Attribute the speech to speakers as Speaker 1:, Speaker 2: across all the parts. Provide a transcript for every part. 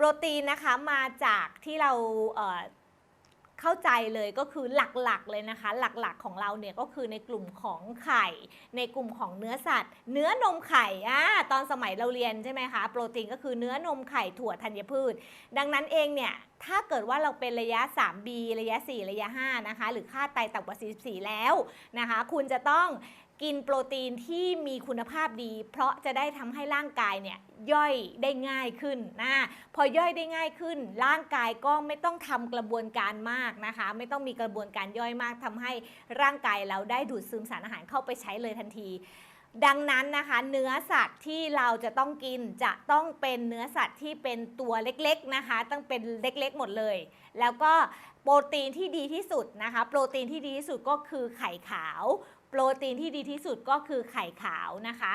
Speaker 1: โปรตีนนะคะมาจากที่เราเเข้าใจเลยก็คือหลักๆเลยนะคะ หลักๆของเราเนี่ยก็คือในกลุ่มของไข่ ในกลุ่มของเนื้อสัตว์ เนื้อนมไข่อ่าตอนสมัยเราเรียนใช่ไหมคะโปรตีนก็คือเนื้อนมไข่ถั่วธัญพืช ดังนั้นเองเนี่ยถ้าเกิดว่าเราเป็นระยะ 3B ระยะ 4 ระยะ 5 นะคะ หรือค่าไตต่ำกว่า 44 แล้วนะคะ คุณจะต้อง กินโปรตีนที่มีคุณภาพดี เพราะจะได้ทำให้ร่างกายเนี่ยย่อยได้ง่ายขึ้นนะพอย่อยได้ง่ายขึ้น ร่างกายก็ไม่ต้องทำกระบวนการมากนะคะ ไม่ต้องมีกระบวนการย่อยมากทำให้ร่างกายเราได้ดูดซึมสารอาหารเข้าไปใช้เลยทันทีดังนั้นนะคะเนื้อสัตว์ที่เราจะต้องกินจะต้องเป็นเนื้อสัตว์ที่เป็นตัวเล็กๆนะคะต้องเป็นเล็กๆหมดเลย แล้วก็โปรตีนที่ดีที่สุดนะคะ โปรตีนที่ดีที่สุดก็คือไข่ขาว โปรตีนที่ดีที่สุดก็คือไข่ขาวนะคะ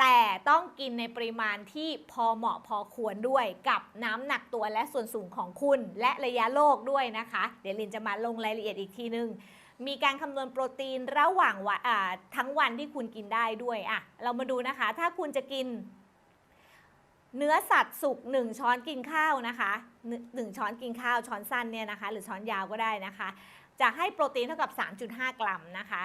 Speaker 1: แต่ต้องกินในปริมาณที่พอเหมาะพอควรด้วยกับน้ำหนักตัวและส่วนสูงของคุณ และระยะโลกด้วยนะคะ เดี๋ยวลินจะมาลงรายละเอียดอีกทีนึงมีการคำนวณโปรตีนระหว่างวันทั้งวันที่คุณกินได้ด้วยอะเรามาดูนะคะ ถ้าคุณจะกิน เนื้อสัตว์สุกหนึ่งช้อนกินข้าวนะคะหนึ่งช้อนกินข้าวช้อนสั้นเนี่ยนะคะ หรือช้อนยาวก็ได้นะคะ จะให้โปรตีนเท่ากับ 3.5 กรัมนะคะ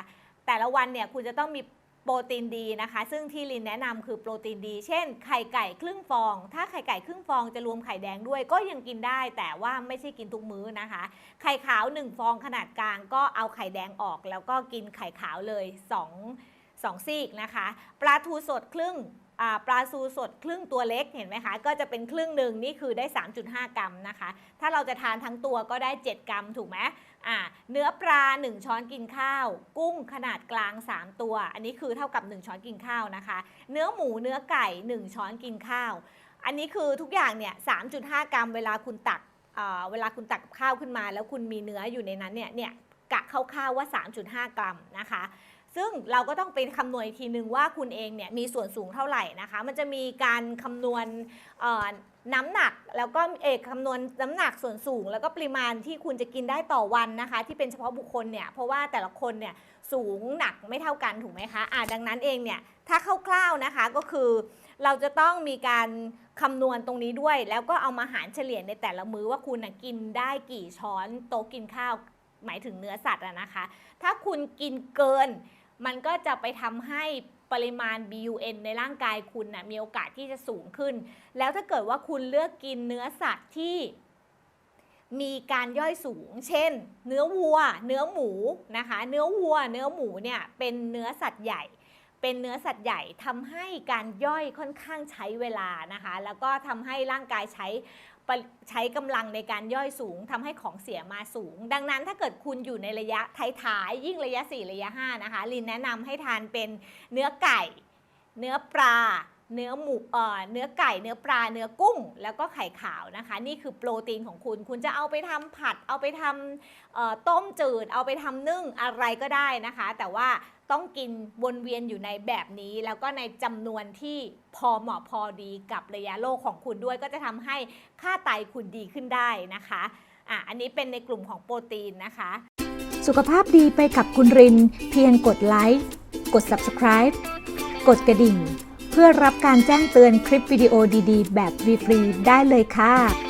Speaker 1: แต่ละวันเนี่ยคุณจะต้องมีโปรตีนดีนะคะ ซึ่งที่ลินแนะนำคือโปรตีนดี เช่น ไข่ไก่ครึ่งฟอง ถ้าไข่ไก่ครึ่งฟองจะรวมไข่แดงด้วยก็ยังกินได้ แต่ว่าไม่ใช่กินทุกมื้อนะคะ ไข่ขาว 1 ฟองขนาดกลางก็เอาไข่แดงออก แล้วก็กินไข่ขาวเลย 2 2ซีกนะคะ ปลาทูสดครึ่ง ปลาซูสดครึ่งตัวเล็กเห็นไหมคะ ก็จะเป็นครึ่งหนึ่งนี่คือได้ 3.5 กรัมนะคะ ถ้าเราจะทานทั้งตัวก็ได้ 7 กรัมถูกไหมเนื้อปลา 1 ช้อนกินข้าว กุ้งขนาดกลาง 3 ตัว อันนี้คือเท่ากับ 1 ช้อนกินข้าวนะคะ เนื้อหมูเนื้อไก่ 1 ช้อนกินข้าว อันนี้คือทุกอย่างเนี่ย 3.5 กรัมเวลาคุณตักเเวลาคุณตักข้าวขึ้นมา แล้วคุณมีเนื้ออยู่ในนั้นเนี่ยเนี่ยกะคร่าวๆว่า 3.5 กรัมนะคะ ซึ่งเราก็ต้องไปคำนวณอีกทีนึงว่าคุณเองเนี่ยมีส่วนสูงเท่าไหร่นะคะ มันจะมีการคำนวณน้ำหนักแล้วก็เอกคำนวณน้ำหนักส่วนสูง แล้วก็ปริมาณที่คุณจะกินได้ต่อวันนะคะ ที่เป็นเฉพาะบุคคลเนี่ยเพราะว่าแต่ละคนเนี่ยสูงหนักไม่เท่ากันถูกไหมคะอ่าดังนั้นเองเนี่ยถ้าคร่าวๆนะคะก็คือ เราจะต้องมีการคำนวณตรงนี้ด้วย แล้วก็เอามาหารเฉลี่ยในแต่ละมื้อว่าคุณนะกินได้กี่ช้อนโต๊ะกินข้าว หมายถึงเนื้อสัตว์อะนะคะ ถ้าคุณกินเกิน มันก็จะไปทำให้ปริมาณ BUN ในร่างกายคุณนะมีโอกาสที่จะสูงขึ้น แล้วถ้าเกิดว่าคุณเลือกกินเนื้อสัตว์ที่มีการย่อยสูง เช่น เนื้อวัว เนื้อหมูนะคะ เนื้อวัว เนื้อหมูเนี่ยเป็นเนื้อสัตว์ใหญ่ เป็นเนื้อสัตว์ใหญ่ทำให้การย่อยค่อนข้างใช้เวลานะคะ แล้วก็ทำให้ร่างกายใช้ ใช้กำลังในการย่อยสูงทำให้ของเสียมาสูง ดังนั้นถ้าเกิดคุณอยู่ในระยะท้ายๆยิ่งระยะ 4 ระยะ 5 นะคะลินแนะนำให้ทานเป็นเนื้อไก่ เนื้อปลา เนื้อหมูเอ่อเนื้อไก่เนื้อปลาเนื้อกุ้ง แล้วก็ไข่ขาวนะคะ นี่คือโปรตีนของคุณ คุณจะเอาไปทำผัด เอาไปทำต้มจืด เอาไปทำนึ่งอะไรก็ได้นะคะ แต่ว่าต้องกินวนเวียนอยู่ในแบบนี้ แล้วก็ในจำนวนที่พอเหมาะพอดีกับระยะโลกของคุณด้วย ก็จะทำให้ค่าไตคุณดีขึ้นได้นะคะอะอันนี้เป็นในกลุ่มของโปรตีนนะคะ
Speaker 2: สุขภาพดีไปกับคุณริน เพียงกดไลค์กด subscribe กดกระดิ่ง พื่อรับการแจ้งเตือนคลิปวิดีโอดีๆ แบบฟรีๆได้เลยค่ะ